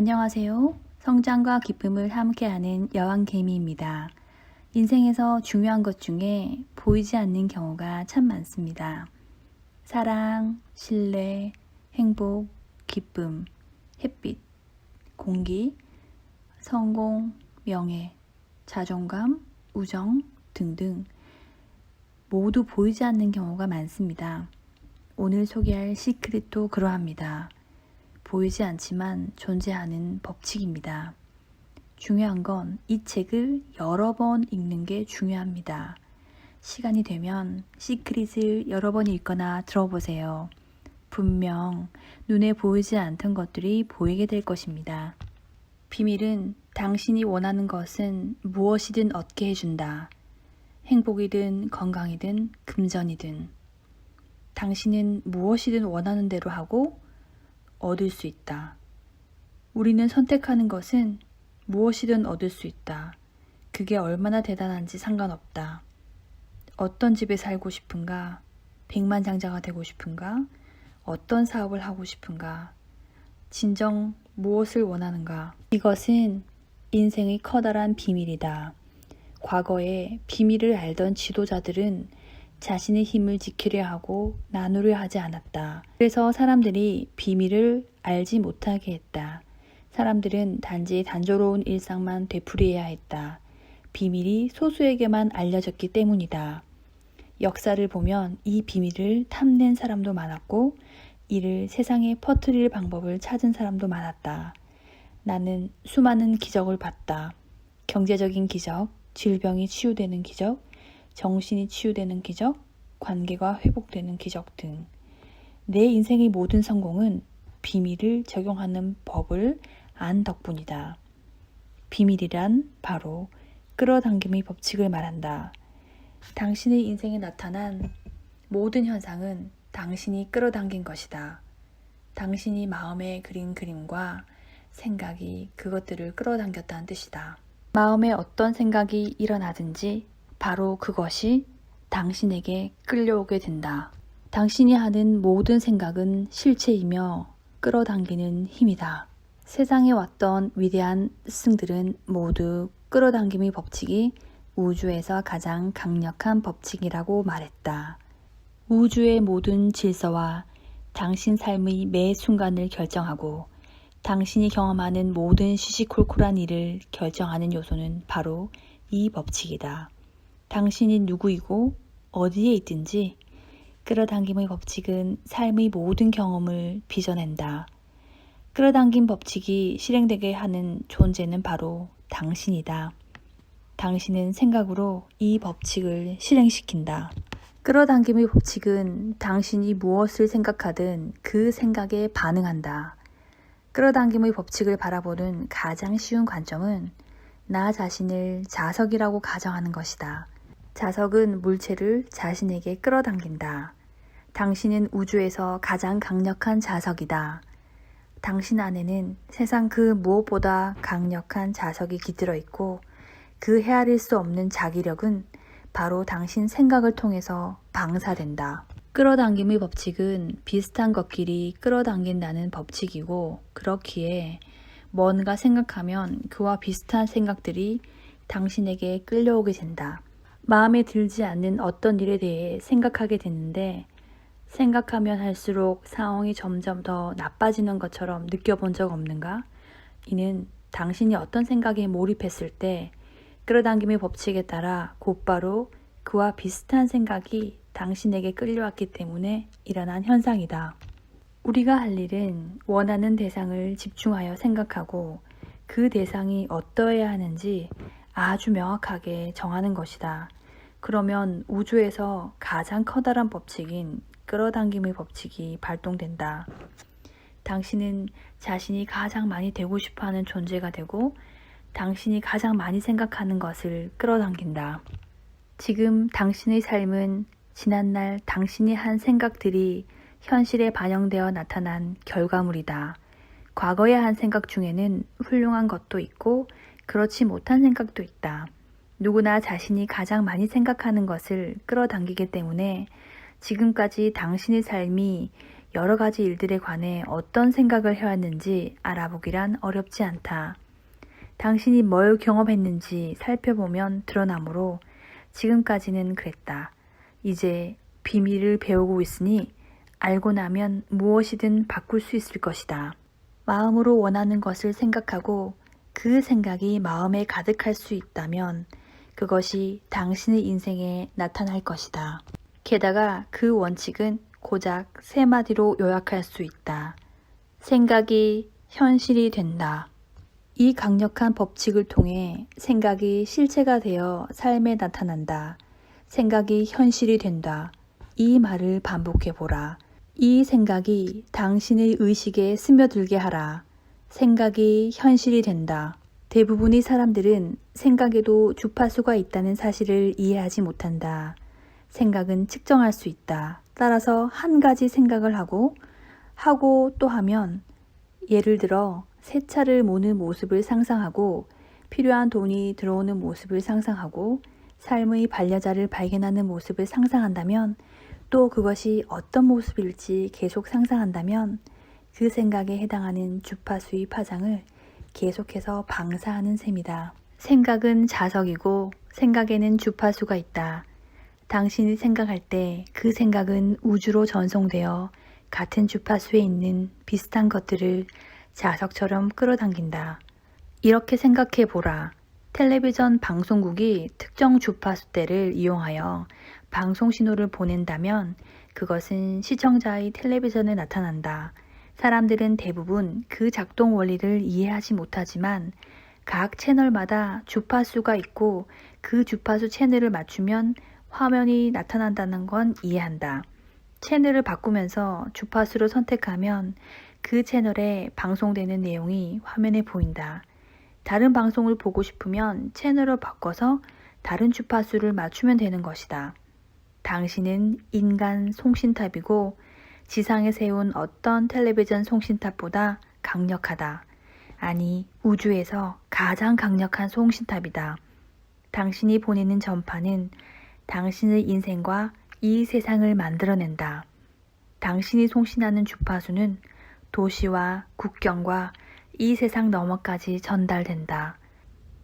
안녕하세요. 성장과 기쁨을 함께하는 여왕개미입니다. 인생에서 중요한 것 중에 보이지 않는 경우가 참 많습니다. 사랑, 신뢰, 행복, 기쁨, 햇빛, 공기, 성공, 명예, 자존감, 우정 등등 모두 보이지 않는 경우가 많습니다. 오늘 소개할 시크릿도 그러합니다. 보이지 않지만 존재하는 법칙입니다. 중요한 건 이 책을 여러 번 읽는 게 중요합니다. 시간이 되면 시크릿을 여러 번 읽거나 들어보세요. 분명 눈에 보이지 않던 것들이 보이게 될 것입니다. 비밀은 당신이 원하는 것은 무엇이든 얻게 해준다. 행복이든 건강이든 금전이든. 당신은 무엇이든 원하는 대로 하고 얻을 수 있다. 우리는 선택하는 것은 무엇이든 얻을 수 있다. 그게 얼마나 대단한지 상관없다. 어떤 집에 살고 싶은가? 백만장자가 되고 싶은가? 어떤 사업을 하고 싶은가? 진정 무엇을 원하는가? 이것은 인생의 커다란 비밀이다. 과거에 비밀을 알던 지도자들은 자신의 힘을 지키려 하고 나누려 하지 않았다. 그래서 사람들이 비밀을 알지 못하게 했다. 사람들은 단지 단조로운 일상만 되풀이해야 했다. 비밀이 소수에게만 알려졌기 때문이다. 역사를 보면 이 비밀을 탐낸 사람도 많았고, 이를 세상에 퍼뜨릴 방법을 찾은 사람도 많았다. 나는 수많은 기적을 봤다. 경제적인 기적, 질병이 치유되는 기적, 정신이 치유되는 기적, 관계가 회복되는 기적 등. 내 인생의 모든 성공은 비밀을 적용하는 법을 안 덕분이다. 비밀이란 바로 끌어당김의 법칙을 말한다. 당신의 인생에 나타난 모든 현상은 당신이 끌어당긴 것이다. 당신이 마음에 그린 그림과 생각이 그것들을 끌어당겼다는 뜻이다. 마음에 어떤 생각이 일어나든지 바로 그것이 당신에게 끌려오게 된다. 당신이 하는 모든 생각은 실체이며 끌어당기는 힘이다. 세상에 왔던 위대한 스승들은 모두 끌어당김의 법칙이 우주에서 가장 강력한 법칙이라고 말했다. 우주의 모든 질서와 당신 삶의 매 순간을 결정하고 당신이 경험하는 모든 시시콜콜한 일을 결정하는 요소는 바로 이 법칙이다. 당신이 누구이고 어디에 있든지 끌어당김의 법칙은 삶의 모든 경험을 빚어낸다. 끌어당김 법칙이 실행되게 하는 존재는 바로 당신이다. 당신은 생각으로 이 법칙을 실행시킨다. 끌어당김의 법칙은 당신이 무엇을 생각하든 그 생각에 반응한다. 끌어당김의 법칙을 바라보는 가장 쉬운 관점은 나 자신을 자석이라고 가정하는 것이다. 자석은 물체를 자신에게 끌어당긴다. 당신은 우주에서 가장 강력한 자석이다. 당신 안에는 세상 그 무엇보다 강력한 자석이 깃들어 있고 그 헤아릴 수 없는 자기력은 바로 당신 생각을 통해서 방사된다. 끌어당김의 법칙은 비슷한 것끼리 끌어당긴다는 법칙이고 그렇기에 뭔가 생각하면 그와 비슷한 생각들이 당신에게 끌려오게 된다. 마음에 들지 않는 어떤 일에 대해 생각하게 되는데 생각하면 할수록 상황이 점점 더 나빠지는 것처럼 느껴본 적 없는가? 이는 당신이 어떤 생각에 몰입했을 때 끌어당김의 법칙에 따라 곧바로 그와 비슷한 생각이 당신에게 끌려왔기 때문에 일어난 현상이다. 우리가 할 일은 원하는 대상을 집중하여 생각하고 그 대상이 어떠해야 하는지 아주 명확하게 정하는 것이다. 그러면 우주에서 가장 커다란 법칙인 끌어당김의 법칙이 발동된다. 당신은 자신이 가장 많이 되고 싶어 하는 존재가 되고 당신이 가장 많이 생각하는 것을 끌어당긴다. 지금 당신의 삶은 지난날 당신이 한 생각들이 현실에 반영되어 나타난 결과물이다. 과거에 한 생각 중에는 훌륭한 것도 있고 그렇지 못한 생각도 있다. 누구나 자신이 가장 많이 생각하는 것을 끌어당기기 때문에 지금까지 당신의 삶이 여러 가지 일들에 관해 어떤 생각을 해왔는지 알아보기란 어렵지 않다. 당신이 뭘 경험했는지 살펴보면 드러나므로 지금까지는 그랬다. 이제 비밀을 배우고 있으니 알고 나면 무엇이든 바꿀 수 있을 것이다. 마음으로 원하는 것을 생각하고 그 생각이 마음에 가득할 수 있다면 그것이 당신의 인생에 나타날 것이다. 게다가 그 원칙은 고작 세 마디로 요약할 수 있다. 생각이 현실이 된다. 이 강력한 법칙을 통해 생각이 실체가 되어 삶에 나타난다. 생각이 현실이 된다. 이 말을 반복해 보라. 이 생각이 당신의 의식에 스며들게 하라. 생각이 현실이 된다. 대부분의 사람들은 생각에도 주파수가 있다는 사실을 이해하지 못한다. 생각은 측정할 수 있다. 따라서 한 가지 생각을 하고, 하고 또 하면, 예를 들어, 새 차를 모는 모습을 상상하고, 필요한 돈이 들어오는 모습을 상상하고, 삶의 반려자를 발견하는 모습을 상상한다면, 또 그것이 어떤 모습일지 계속 상상한다면, 그 생각에 해당하는 주파수의 파장을 계속해서 방사하는 셈이다. 생각은 자석이고 생각에는 주파수가 있다. 당신이 생각할 때 그 생각은 우주로 전송되어 같은 주파수에 있는 비슷한 것들을 자석처럼 끌어당긴다. 이렇게 생각해 보라. 텔레비전 방송국이 특정 주파수대를 이용하여 방송 신호를 보낸다면 그것은 시청자의 텔레비전에 나타난다. 사람들은 대부분 그 작동 원리를 이해하지 못하지만 각 채널마다 주파수가 있고 그 주파수 채널을 맞추면 화면이 나타난다는 건 이해한다. 채널을 바꾸면서 주파수를 선택하면 그 채널에 방송되는 내용이 화면에 보인다. 다른 방송을 보고 싶으면 채널을 바꿔서 다른 주파수를 맞추면 되는 것이다. 당신은 인간 송신탑이고 지상에 세운 어떤 텔레비전 송신탑보다 강력하다. 아니, 우주에서 가장 강력한 송신탑이다. 당신이 보내는 전파는 당신의 인생과 이 세상을 만들어낸다. 당신이 송신하는 주파수는 도시와 국경과 이 세상 너머까지 전달된다.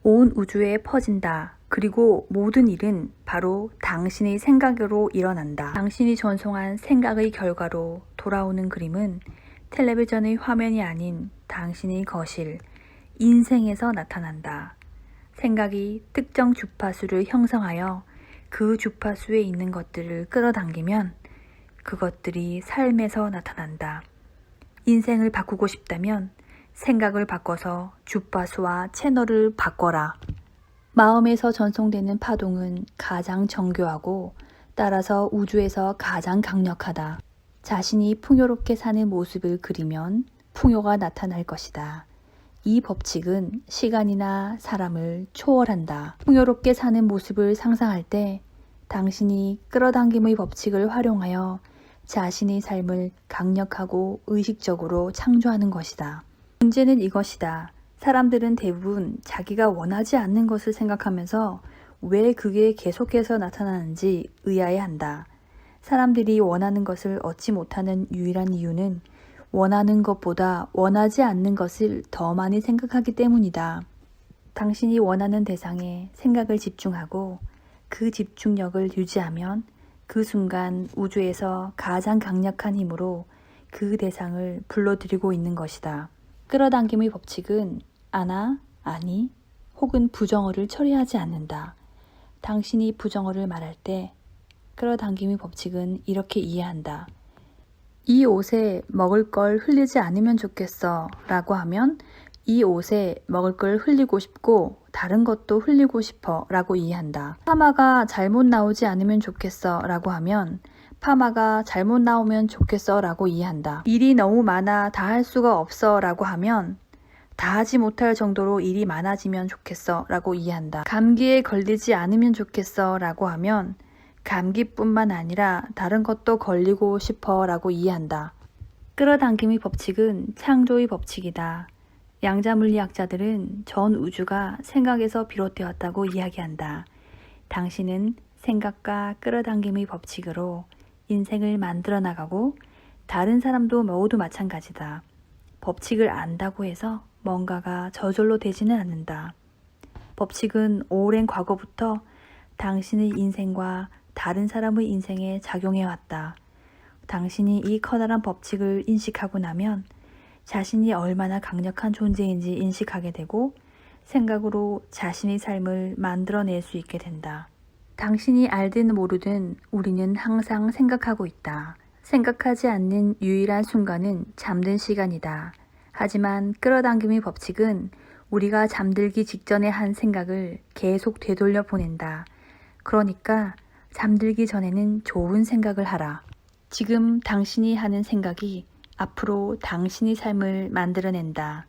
온 우주에 퍼진다. 그리고 모든 일은 바로 당신의 생각으로 일어난다. 당신이 전송한 생각의 결과로 돌아오는 그림은 텔레비전의 화면이 아닌 당신의 거실, 인생에서 나타난다. 생각이 특정 주파수를 형성하여 그 주파수에 있는 것들을 끌어당기면 그것들이 삶에서 나타난다. 인생을 바꾸고 싶다면 생각을 바꿔서 주파수와 채널을 바꿔라. 마음에서 전송되는 파동은 가장 정교하고 따라서 우주에서 가장 강력하다. 자신이 풍요롭게 사는 모습을 그리면 풍요가 나타날 것이다. 이 법칙은 시간이나 사람을 초월한다. 풍요롭게 사는 모습을 상상할 때 당신이 끌어당김의 법칙을 활용하여 자신의 삶을 강력하고 의식적으로 창조하는 것이다. 문제는 이것이다. 사람들은 대부분 자기가 원하지 않는 것을 생각하면서 왜 그게 계속해서 나타나는지 의아해 한다. 사람들이 원하는 것을 얻지 못하는 유일한 이유는 원하는 것보다 원하지 않는 것을 더 많이 생각하기 때문이다. 당신이 원하는 대상에 생각을 집중하고 그 집중력을 유지하면 그 순간 우주에서 가장 강력한 힘으로 그 대상을 불러들이고 있는 것이다. 끌어당김의 법칙은 아나, 아니, 혹은 부정어를 처리하지 않는다. 당신이 부정어를 말할 때 끌어당김의 법칙은 이렇게 이해한다. 이 옷에 먹을 걸 흘리지 않으면 좋겠어 라고 하면 이 옷에 먹을 걸 흘리고 싶고 다른 것도 흘리고 싶어 라고 이해한다. 파마가 잘못 나오지 않으면 좋겠어 라고 하면 파마가 잘못 나오면 좋겠어 라고 이해한다. 일이 너무 많아 다 할 수가 없어 라고 하면 다 하지 못할 정도로 일이 많아지면 좋겠어 라고 이해한다. 감기에 걸리지 않으면 좋겠어 라고 하면 감기뿐만 아니라 다른 것도 걸리고 싶어 라고 이해한다. 끌어당김의 법칙은 창조의 법칙이다. 양자 물리학자들은 전 우주가 생각에서 비롯되었다고 이야기한다. 당신은 생각과 끌어당김의 법칙으로 인생을 만들어 나가고 다른 사람도 모두 마찬가지다. 법칙을 안다고 해서 뭔가가 저절로 되지는 않는다. 법칙은 오랜 과거부터 당신의 인생과 다른 사람의 인생에 작용해 왔다. 당신이 이 커다란 법칙을 인식하고 나면 자신이 얼마나 강력한 존재인지 인식하게 되고 생각으로 자신의 삶을 만들어낼 수 있게 된다. 당신이 알든 모르든 우리는 항상 생각하고 있다. 생각하지 않는 유일한 순간은 잠든 시간이다. 하지만 끌어당김의 법칙은 우리가 잠들기 직전에 한 생각을 계속 되돌려 보낸다. 그러니까 잠들기 전에는 좋은 생각을 하라. 지금 당신이 하는 생각이 앞으로 당신의 삶을 만들어낸다.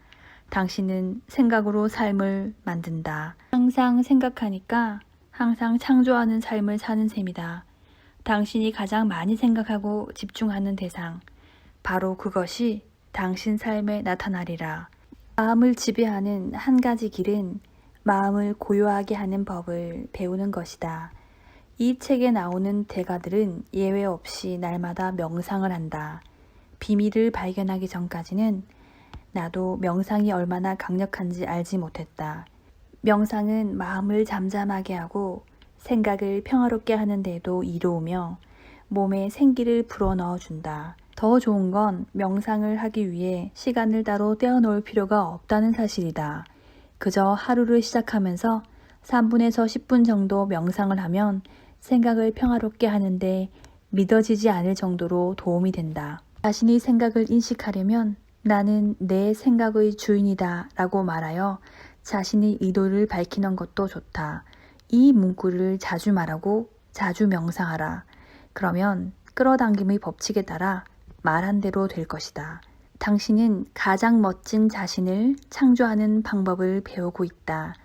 당신은 생각으로 삶을 만든다. 항상 생각하니까 항상 창조하는 삶을 사는 셈이다. 당신이 가장 많이 생각하고 집중하는 대상, 바로 그것이 당신 삶에 나타나리라. 마음을 지배하는 한 가지 길은 마음을 고요하게 하는 법을 배우는 것이다. 이 책에 나오는 대가들은 예외 없이 날마다 명상을 한다. 비밀을 발견하기 전까지는 나도 명상이 얼마나 강력한지 알지 못했다. 명상은 마음을 잠잠하게 하고 생각을 평화롭게 하는 데도 이로우며 몸에 생기를 불어넣어 준다. 더 좋은 건 명상을 하기 위해 시간을 따로 떼어놓을 필요가 없다는 사실이다. 그저 하루를 시작하면서 3분에서 10분 정도 명상을 하면 생각을 평화롭게 하는데 믿어지지 않을 정도로 도움이 된다. 자신의 생각을 인식하려면 나는 내 생각의 주인이다 라고 말하여 자신의 의도를 밝히는 것도 좋다. 이 문구를 자주 말하고 자주 명상하라. 그러면 끌어당김의 법칙에 따라 말한 대로 될 것이다. 당신은 가장 멋진 자신을 창조하는 방법을 배우고 있다.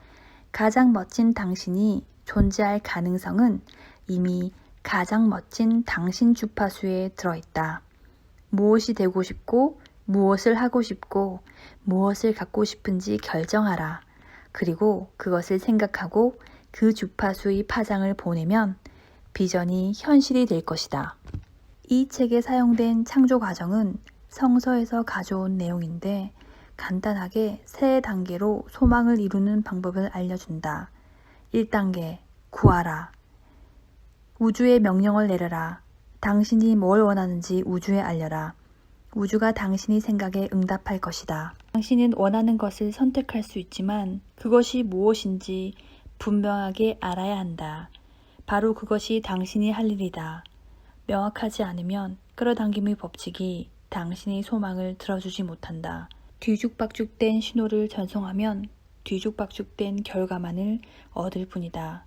가장 멋진 당신이 존재할 가능성은 이미 가장 멋진 당신 주파수에 들어있다. 무엇이 되고 싶고, 무엇을 하고 싶고, 무엇을 갖고 싶은지 결정하라. 그리고 그것을 생각하고 그 주파수의 파장을 보내면 비전이 현실이 될 것이다. 이 책에 사용된 창조 과정은 성서에서 가져온 내용인데 간단하게 세 단계로 소망을 이루는 방법을 알려준다. 1단계, 구하라. 우주에 명령을 내려라. 당신이 뭘 원하는지 우주에 알려라. 우주가 당신이 생각에 응답할 것이다. 당신은 원하는 것을 선택할 수 있지만 그것이 무엇인지 분명하게 알아야 한다. 바로 그것이 당신이 할 일이다. 명확하지 않으면 끌어당김의 법칙이 당신의 소망을 들어주지 못한다. 뒤죽박죽된 신호를 전송하면 뒤죽박죽된 결과만을 얻을 뿐이다.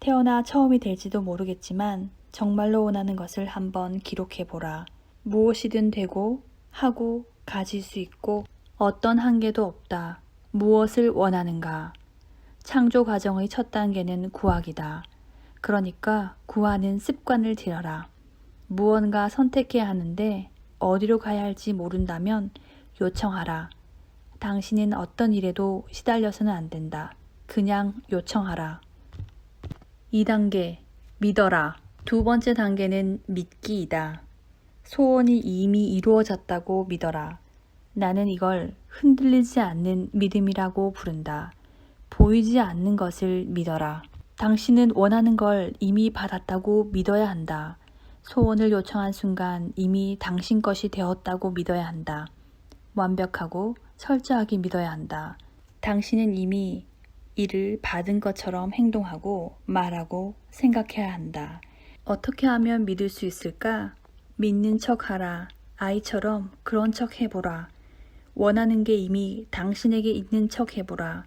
태어나 처음이 될지도 모르겠지만 정말로 원하는 것을 한번 기록해 보라. 무엇이든 되고 하고 가질 수 있고 어떤 한계도 없다. 무엇을 원하는가? 창조 과정의 첫 단계는 구하기다. 그러니까 구하는 습관을 들여라. 무언가 선택해야 하는데 어디로 가야 할지 모른다면 요청하라. 당신은 어떤 일에도 시달려서는 안 된다. 그냥 요청하라. 2단계, 믿어라. 두 번째 단계는 믿기이다. 소원이 이미 이루어졌다고 믿어라. 나는 이걸 흔들리지 않는 믿음이라고 부른다. 보이지 않는 것을 믿어라. 당신은 원하는 걸 이미 받았다고 믿어야 한다. 소원을 요청한 순간 이미 당신 것이 되었다고 믿어야 한다. 완벽하고 철저하게 믿어야 한다. 당신은 이미 이를 받은 것처럼 행동하고 말하고 생각해야 한다. 어떻게 하면 믿을 수 있을까? 믿는 척 하라. 아이처럼 그런 척 해보라. 원하는 게 이미 당신에게 있는 척 해보라.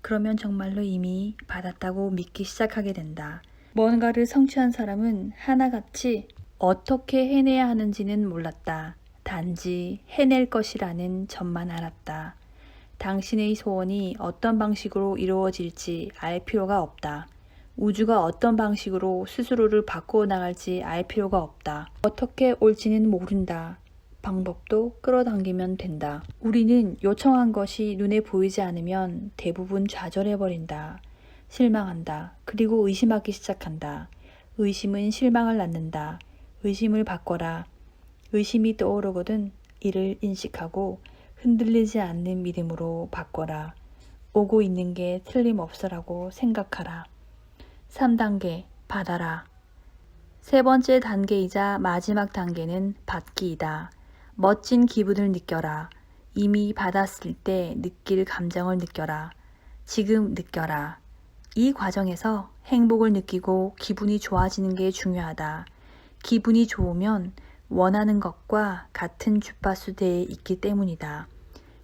그러면 정말로 이미 받았다고 믿기 시작하게 된다. 뭔가를 성취한 사람은 하나같이 어떻게 해내야 하는지는 몰랐다. 단지 해낼 것이라는 점만 알았다. 당신의 소원이 어떤 방식으로 이루어질지 알 필요가 없다. 우주가 어떤 방식으로 스스로를 바꾸어 나갈지 알 필요가 없다. 어떻게 올지는 모른다. 방법도 끌어당기면 된다. 우리는 요청한 것이 눈에 보이지 않으면 대부분 좌절해버린다. 실망한다. 그리고 의심하기 시작한다. 의심은 실망을 낳는다. 의심을 바꿔라. 의심이 떠오르거든 이를 인식하고 흔들리지 않는 믿음으로 바꿔라. 오고 있는 게 틀림없어라고 생각하라. 3단계 받아라. 세 번째 단계이자 마지막 단계는 받기이다. 멋진 기분을 느껴라. 이미 받았을 때 느낄 감정을 느껴라. 지금 느껴라. 이 과정에서 행복을 느끼고 기분이 좋아지는 게 중요하다. 기분이 좋으면 원하는 것과 같은 주파수대에 있기 때문이다.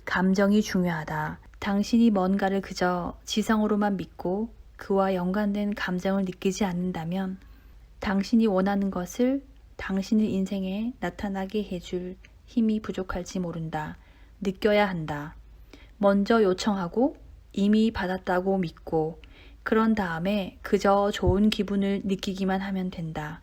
감정이 중요하다. 당신이 뭔가를 그저 지성으로만 믿고 그와 연관된 감정을 느끼지 않는다면 당신이 원하는 것을 당신의 인생에 나타나게 해줄 힘이 부족할지 모른다. 느껴야 한다. 먼저 요청하고 이미 받았다고 믿고 그런 다음에 그저 좋은 기분을 느끼기만 하면 된다.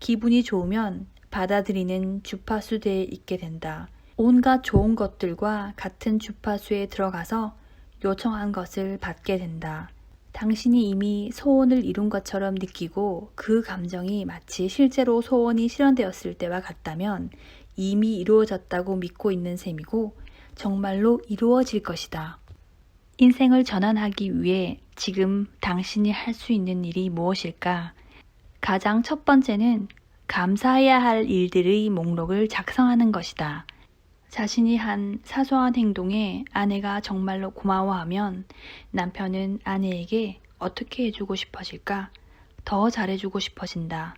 기분이 좋으면 받아들이는 주파수대에 있게 된다. 온갖 좋은 것들과 같은 주파수에 들어가서 요청한 것을 받게 된다. 당신이 이미 소원을 이룬 것처럼 느끼고 그 감정이 마치 실제로 소원이 실현되었을 때와 같다면 이미 이루어졌다고 믿고 있는 셈이고 정말로 이루어질 것이다. 인생을 전환하기 위해 지금 당신이 할 수 있는 일이 무엇일까? 가장 첫 번째는 감사해야 할 일들의 목록을 작성하는 것이다. 자신이 한 사소한 행동에 아내가 정말로 고마워하면 남편은 아내에게 어떻게 해주고 싶어질까? 더 잘해주고 싶어진다.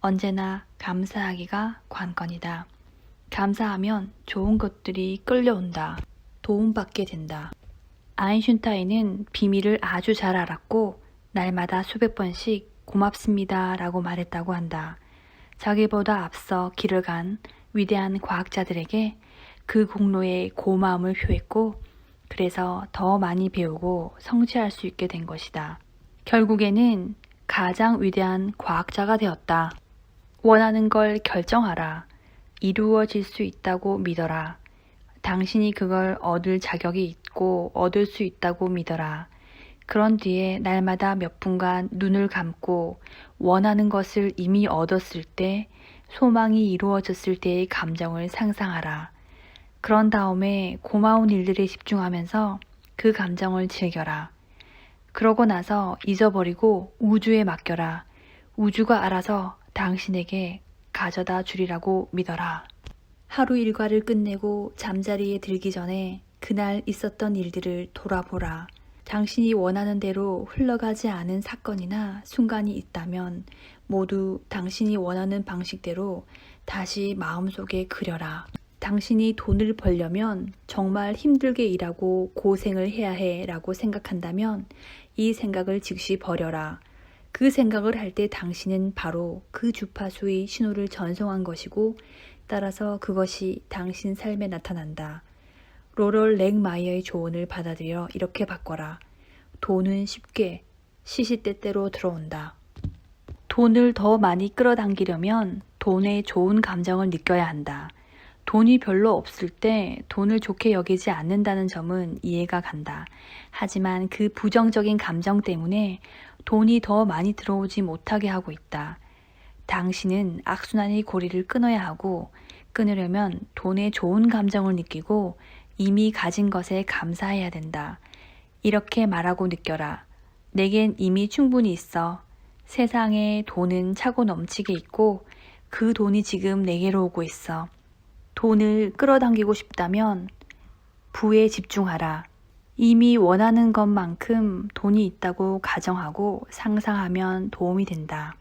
언제나 감사하기가 관건이다. 감사하면 좋은 것들이 끌려온다. 도움받게 된다. 아인슈타인은 비밀을 아주 잘 알았고 날마다 수백 번씩 고맙습니다 라고 말했다고 한다. 자기보다 앞서 길을 간 위대한 과학자들에게 그 공로에 고마움을 표했고 그래서 더 많이 배우고 성취할 수 있게 된 것이다. 결국에는 가장 위대한 과학자가 되었다. 원하는 걸 결정하라. 이루어질 수 있다고 믿어라. 당신이 그걸 얻을 자격이 있고 얻을 수 있다고 믿어라. 그런 뒤에 날마다 몇 분간 눈을 감고 원하는 것을 이미 얻었을 때 소망이 이루어졌을 때의 감정을 상상하라. 그런 다음에 고마운 일들에 집중하면서 그 감정을 즐겨라. 그러고 나서 잊어버리고 우주에 맡겨라. 우주가 알아서 당신에게 가져다 주리라고 믿어라. 하루 일과를 끝내고 잠자리에 들기 전에 그날 있었던 일들을 돌아보라. 당신이 원하는 대로 흘러가지 않은 사건이나 순간이 있다면 모두 당신이 원하는 방식대로 다시 마음속에 그려라. 당신이 돈을 벌려면 정말 힘들게 일하고 고생을 해야 해 라고 생각한다면 이 생각을 즉시 버려라. 그 생각을 할 때 당신은 바로 그 주파수의 신호를 전송한 것이고 따라서 그것이 당신 삶에 나타난다. 로럴 렉마이어의 조언을 받아들여 이렇게 바꿔라. 돈은 쉽게 시시때때로 들어온다. 돈을 더 많이 끌어당기려면 돈의 좋은 감정을 느껴야 한다. 돈이 별로 없을 때 돈을 좋게 여기지 않는다는 점은 이해가 간다. 하지만 그 부정적인 감정 때문에 돈이 더 많이 들어오지 못하게 하고 있다. 당신은 악순환의 고리를 끊어야 하고 끊으려면 돈의 좋은 감정을 느끼고 이미 가진 것에 감사해야 된다. 이렇게 말하고 느껴라. 내겐 이미 충분히 있어. 세상에 돈은 차고 넘치게 있고 그 돈이 지금 내게로 오고 있어. 돈을 끌어당기고 싶다면 부에 집중하라. 이미 원하는 것만큼 돈이 있다고 가정하고 상상하면 도움이 된다.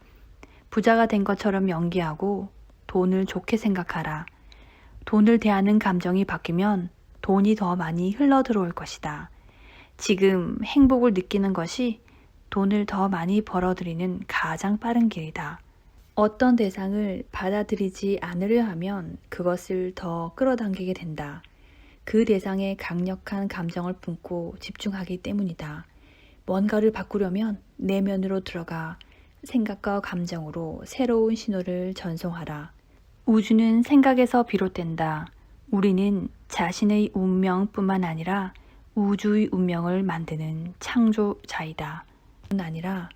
부자가 된 것처럼 연기하고 돈을 좋게 생각하라. 돈을 대하는 감정이 바뀌면 돈이 더 많이 흘러 들어올 것이다. 지금 행복을 느끼는 것이 돈을 더 많이 벌어들이는 가장 빠른 길이다. 어떤 대상을 받아들이지 않으려 하면 그것을 더 끌어당기게 된다. 그 대상에 강력한 감정을 품고 집중하기 때문이다. 뭔가를 바꾸려면 내면으로 들어가 생각과 감정으로 새로운 신호를 전송하라. 우주는 생각에서 비롯된다. 우리는 자신의 운명뿐만 아니라 우주의 운명을 만드는 창조자이다. 뿐 아니라